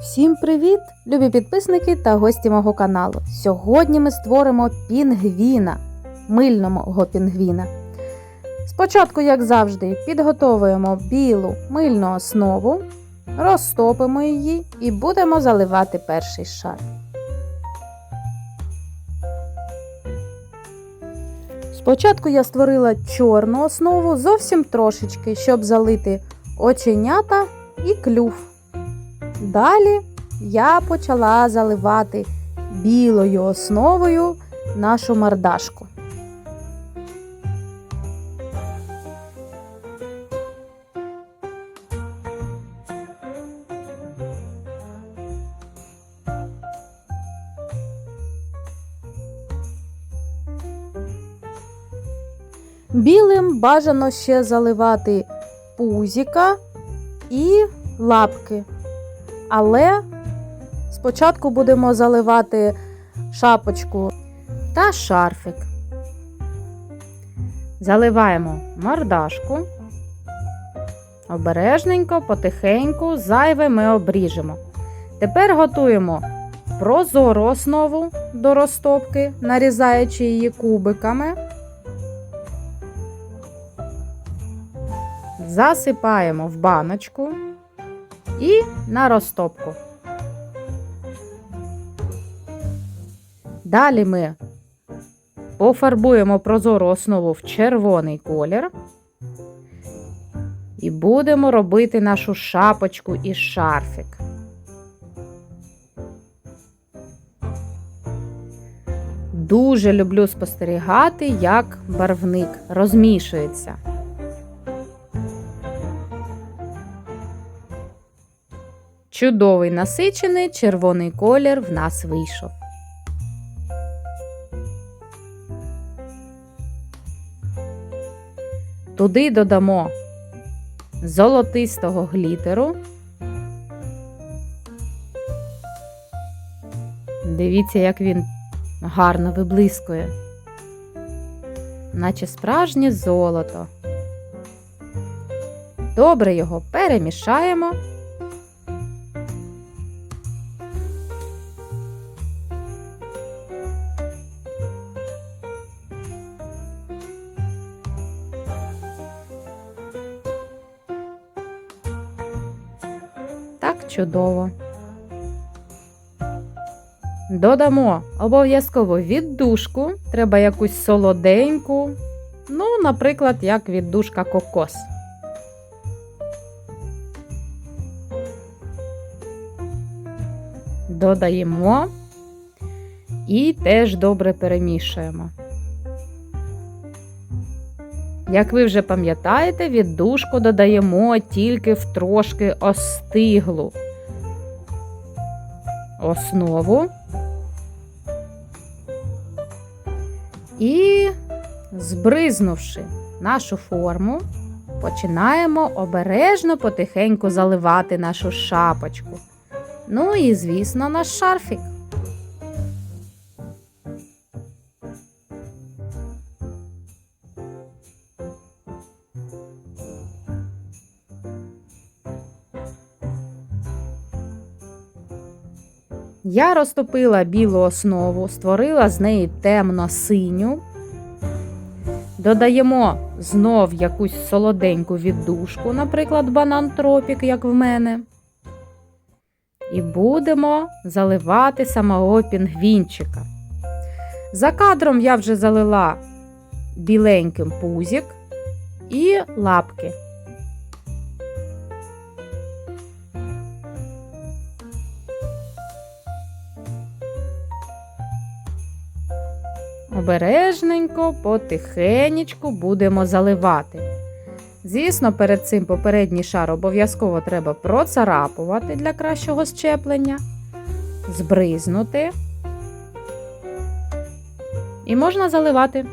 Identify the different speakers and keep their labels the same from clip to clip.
Speaker 1: Всім привіт, любі підписники та гості мого каналу. Сьогодні ми створимо пінгвіна, мильного пінгвіна. Спочатку, як завжди, підготовуємо білу мильну основу, розтопимо її і будемо заливати перший шар. Спочатку я створила чорну основу зовсім трошечки, щоб залити оченята і клюв. Далі я почала заливати білою основою нашу мордашку. Білим бажано ще заливати пузіка і лапки. Але спочатку будемо заливати шапочку та шарфик. Заливаємо мордашку. Обережненько, потихеньку, зайве ми обріжемо. Тепер готуємо прозору основу до розтопки, нарізаючи її кубиками. Засипаємо в баночку і на розтопку. Далі ми пофарбуємо прозору основу в червоний колір і будемо робити нашу шапочку і шарфик. Дуже люблю спостерігати, як барвник розмішується. Чудовий насичений червоний колір в нас вийшов. Туди додамо золотистого глітеру. Дивіться, як він гарно виблискує, наче справжнє золото. Добре його перемішаємо. Чудово. Додамо обов'язково віддушку, треба якусь солоденьку, ну, наприклад, як віддушка кокос. Додаємо і теж добре перемішуємо. Як ви вже пам'ятаєте, віддушку додаємо тільки в трошки остиглу основу. І, збризнувши нашу форму, починаємо обережно потихеньку заливати нашу шапочку. Ну і, звісно, наш шарфік. Я розтопила білу основу, створила з неї темно-синю. Додаємо знов якусь солоденьку віддушку, наприклад, банан тропік, як в мене. І будемо заливати самого пінгвінчика. За кадром я вже залила біленьким пузік і лапки. Обережненько, потихенечку будемо заливати. Звісно, перед цим попередній шар обов'язково треба процарапувати для кращого щеплення, збризнути. І можна заливати.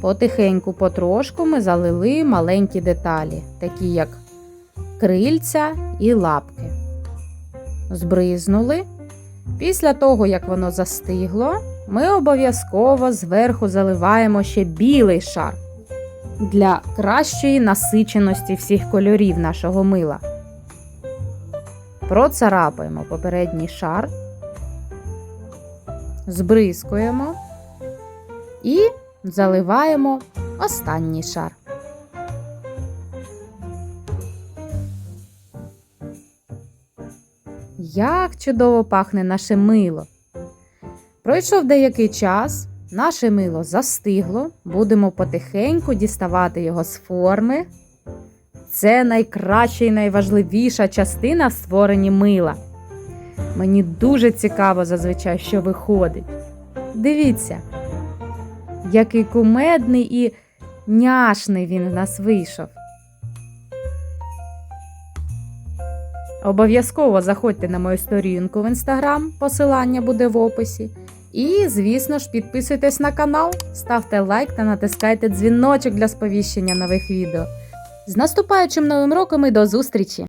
Speaker 1: Потихеньку, потрошку ми залили маленькі деталі, такі як крильця і лапки. Збризнули. Після того, як воно застигло, ми обов'язково зверху заливаємо ще білий шар для кращої насиченості всіх кольорів нашого мила. Процарапаємо попередній шар, збризкуємо і заливаємо останній шар. Як чудово пахне наше мило. Пройшов деякий час, наше мило застигло, будемо потихеньку діставати його з форми. Це найкраща і найважливіша частина в створенні мила. Мені дуже цікаво зазвичай, що виходить. Дивіться, який кумедний і няшний він в нас вийшов. Обов'язково заходьте на мою сторінку в інстаграм, посилання буде в описі. І, звісно ж, підписуйтесь на канал, ставте лайк та натискайте дзвіночок для сповіщення нових відео. З наступаючим новим роком і до зустрічі!